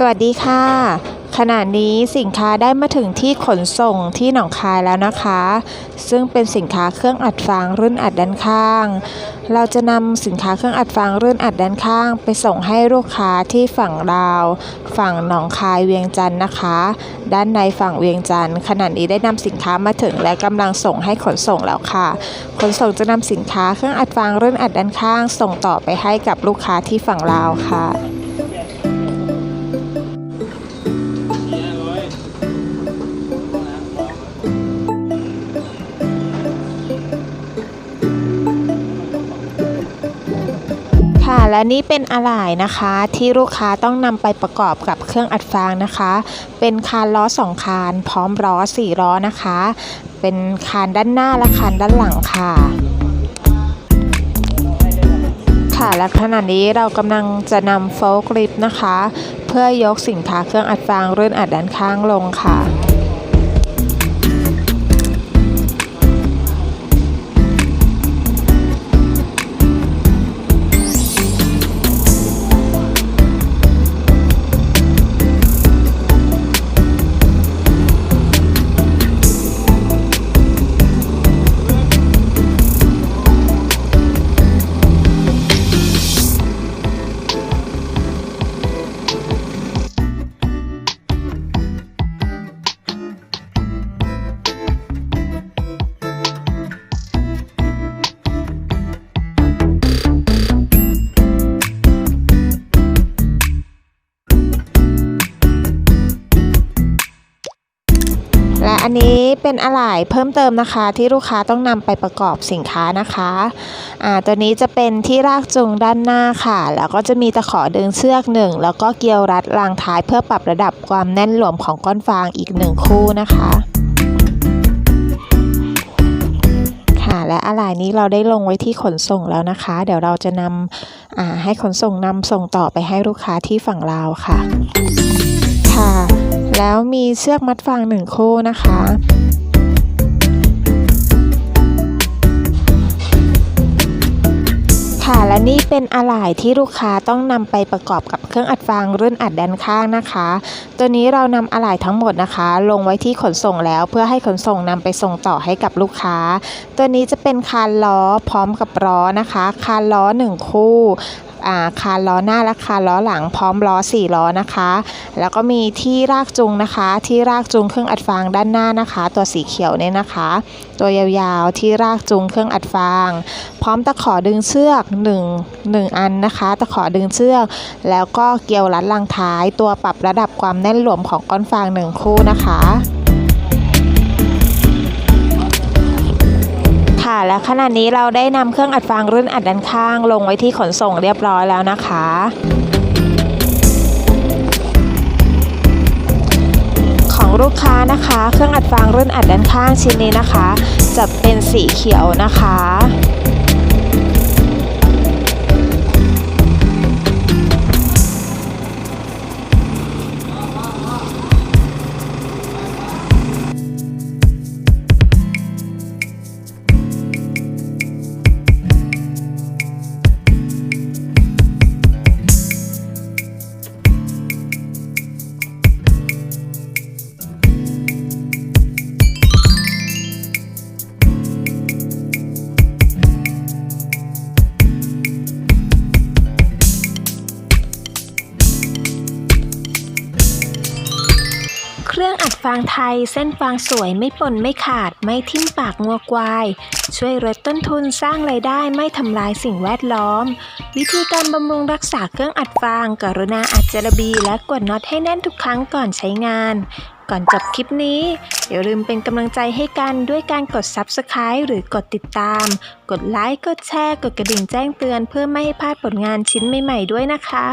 สวัสดีค่ะ ขณะนี้สินค้าได้มาถึงที่ขนส่งที่หนองคายแล้วนะคะ ซึ่งเป็นสินค้าเครื่องอัดฟางรุ่นอัดด้านข้าง เราจะนำสินค้าเครื่องอัดฟางรุ่นอัดด้านข้าง ไปส่งให้ลูกค้าที่ฝั่งลาว ฝั่งหนองคายเวียงจันทร์นะคะ ด้านในฝั่งเวียงจันทร์ขณะนี้ได้นำสินค้ามาถึงและกำลังส่งให้ขนส่งแล้วค่ะ ขนส่งจะนำสินค้าเครื่องอัดฟางรุ่นอัดด้านข้าง ส่งต่อไปให้กับลูกค้าที่ฝั่งลาวค่ะ และนี่เป็นอะไหล่นะคะ ที่ลูกค้าต้องนำไปประกอบกับเครื่องอัดฟางนะคะ เป็นคานล้อสองคาน พร้อมล้อสี่ล้อนะคะ เป็นคานด้านหน้าและคานด้านหลังค่ะค่ะและขณะนี้เรากำลังจะนำโฟล์คลิปนะคะ เพื่อยกสินค้าเครื่องอัดฟางรุ่นอัดด้านข้างลงค่ะ อันนี้เป็นอะไหล่เพิ่มเติมนะคะ ที่ลูกค้าต้องนำไปประกอบสินค้านะคะอ่าตัวนี้จะเป็นที่รากจูงด้านหน้าค่ะ แล้วก็จะมีตะขอดึงเชือกหนึ่งแล้วก็เกลียวรัดรางท้ายเพื่อปรับระดับความแน่นหลวมของก้อนฟางอีกหนึ่งคู่นะคะค่ะและอะไหล่นี้เราได้ลงไว้ที่ขนส่งแล้วนะคะ เดี๋ยวเราจะนำอ่าให้ขนส่งนำส่งต่อไปให้ลูกค้าที่ฝั่งลาวค่ะค่ะ แล้วมีเชือกมัดฟางหนึ่งคู่นะคะค่ะและนี่เป็นอะไหล่ที่ลูกค้าต้องนำไปประกอบกับเครื่องอัดฟางรุ่นอัดด้านข้างนะคะ ตัวนี้เรานำอะไหล่ทั้งหมดนะคะ ลงไว้ที่ขนส่งแล้วเพื่อให้ขนส่งนำไปส่งต่อให้กับลูกค้า ตัวนี้จะเป็นคานล้อพร้อมกับล้อนะคะ คานล้อหนึ่งคู่ คานล้อหน้าและคานล้อหลังพร้อมล้อสี่ล้อนะคะ แล้วก็มีที่รากจูงนะคะ ที่รากจูงเครื่องอัดฟางด้านหน้านะคะ ตัวสีเขียวเนี่ยนะคะ ตัวยาวๆที่รากจูงเครื่องอัดฟาง พร้อมตะขอดึงเชือก1 1อันนะคะ ตะขอดึงเชือก แล้วก็เกลียวรัดรังท้าย ตัวปรับระดับความแน่นหลวมของก้อนฟางหนึ่งคู่นะคะ และขณะนี้เราได้นำเครื่องอัดฟางรุ่นอัดด้านข้าง ลงไว้ที่ขนส่งเรียบร้อยแล้วนะคะของลูกค้านะคะ เครื่องอัดฟางรุ่นอัดด้านข้างชิ้นนี้นะคะ จะเป็นสีเขียวนะคะ ครื่องอัดฟางไทยเส้นฟางสวยไม่ปนไม่ขาดไม่ทิ่มปากงัวควาย ช่วยลดต้นทุนสร้างไรายได้ไม่ทำลายสิ่งแวดล้อม วิธีการบำรุงรักษาเครื่องอัดฟาง กรุณาอัดเจลบีและกดน็อตให้แน่นทุกครั้งก่อนใช้งาน ก่อนจบคลิปนี้อย่าลืมเป็นกำลังใจให้กันด้วยการกด Subscribe หรือกดติดตาม กดไลค์กดแชร์ กดกระดิ่งแจ้งเตือน เพื่อไม่ให้พลาดผลงานชิ้นใหม่ ๆ ด้วยนะคะ